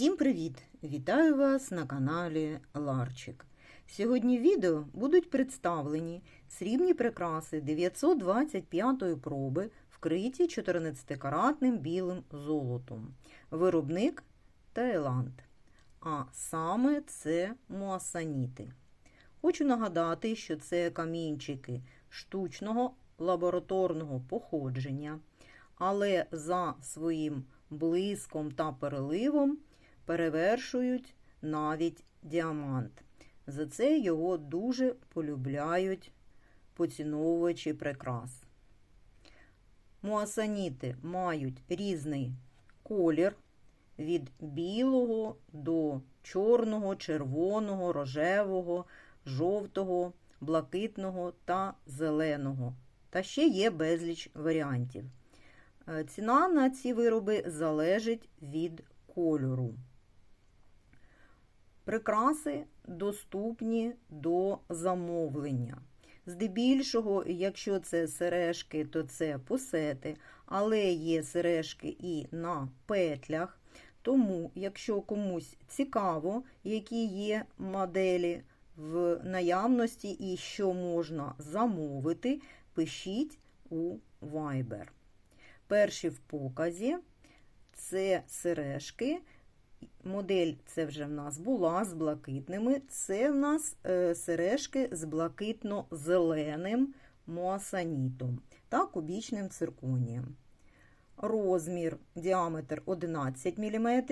Всім привіт! Вітаю вас на каналі Ларчик. Сьогодні в відео будуть представлені срібні прикраси 925-ї проби, вкриті 14-каратним білим золотом. Виробник Таїланд. А саме це муасаніти. Хочу нагадати, що це камінчики штучного лабораторного походження, але за своїм блиском та переливом перевершують навіть діамант. За це його дуже полюбляють поціновувачі прикрас. Муасаніти мають різний колір від білого до чорного, червоного, рожевого, жовтого, блакитного та зеленого. Та ще є безліч варіантів. Е, Ціна на ці вироби залежить від кольору. Прикраси доступні до замовлення. Здебільшого, якщо це сережки, то це пусети, але є сережки і на петлях. Тому, якщо комусь цікаво, які є моделі в наявності і що можна замовити, пишіть у Viber. Перші в показі це сережки. Модель це вже в нас була з блакитними. Це в нас е, сережки з блакитно-зеленим муасанітом та кубічним цирконієм. Розмір, діаметр 11 мм,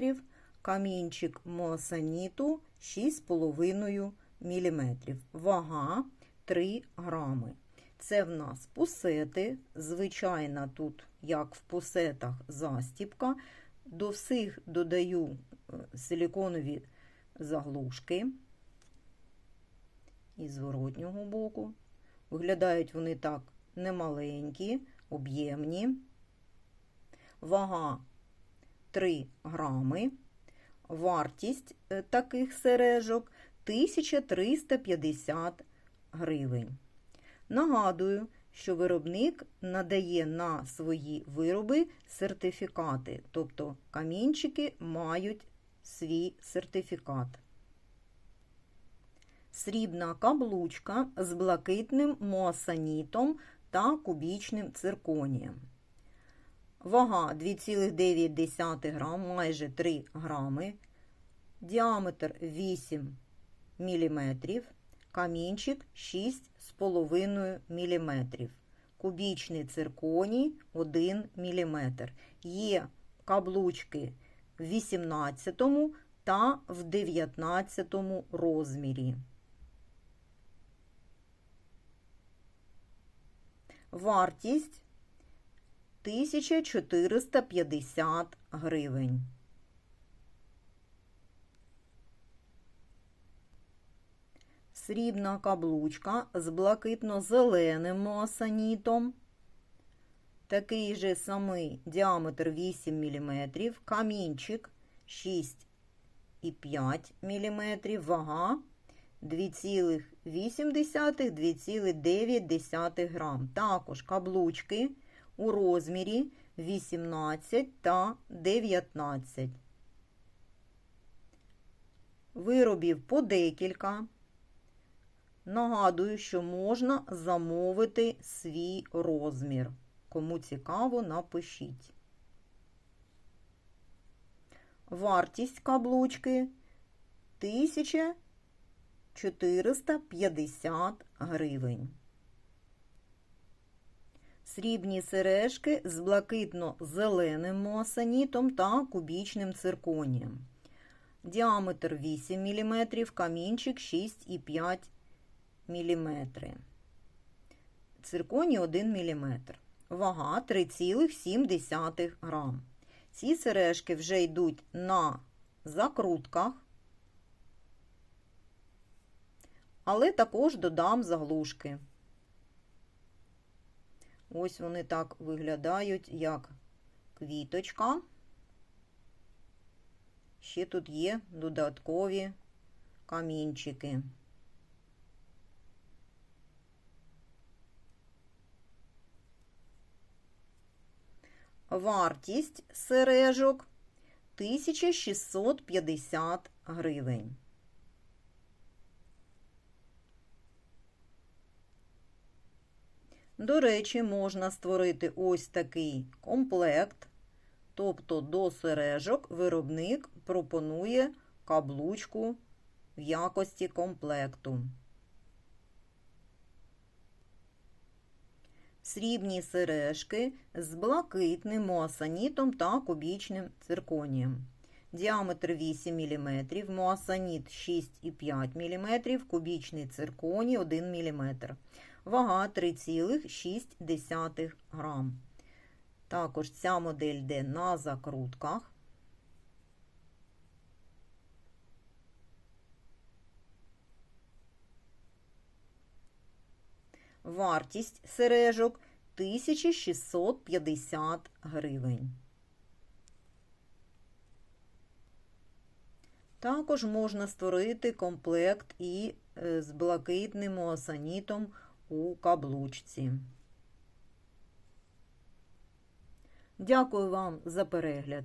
камінчик муасаніту 6,5 мм. Вага 3 грами. Це в нас пусети. Звичайна тут, як в пусетах, застіпка. До всіх додаю силіконові заглушки із зворотнього боку. Виглядають вони так немаленькі, об'ємні. Вага 3 грами. Вартість таких сережок 1350 гривень. Нагадую, що виробник надає на свої вироби сертифікати, тобто камінчики мають свій сертифікат. Срібна каблучка з блакитним моасанітом та кубічним цирконієм. Вага 2,9 грам, майже 3 грами. Діаметр 8 мм. Камінчик 6,5 мм. Кубічний цирконій 1 мм. Є каблучки 18 та в 19 розмірі. Вартість 1450 гривень. Срібна каблучка з блакитно-зеленим моасанітом. Такий же самий діаметр 8 мм, камінчик 6,5 мм, вага 2,8-2,9 грам. Також каблучки у розмірі 18 та 19. Виробів по декілька. Нагадую, що можна замовити свій розмір. Кому цікаво, напишіть. Вартість каблучки 1450 гривень. Срібні сережки з блакитно-зеленим моасанітом та кубічним цирконієм. Діаметр 8 мм, камінчик 6,5 мм. Цирконій 1 мм. Вага 3,7 грам. Ці сережки вже йдуть на закрутках, але також додам заглушки. Ось вони так виглядають, як квіточка. Ще тут є додаткові камінчики. Вартість сережок 1650 гривень. До речі, можна створити ось такий комплект, тобто до сережок виробник пропонує каблучку в якості комплекту. Срібні сережки з блакитним моасанітом та кубічним цирконієм. Діаметр 8 мм, моасаніт 6,5 мм, кубічний цирконій 1 мм. Вага 3,6 грам. Також ця модель йде на закрутках. Вартість сережок 1650 гривень. Також можна створити комплект і е, з блакитним осанітом у каблучці. Дякую вам за перегляд.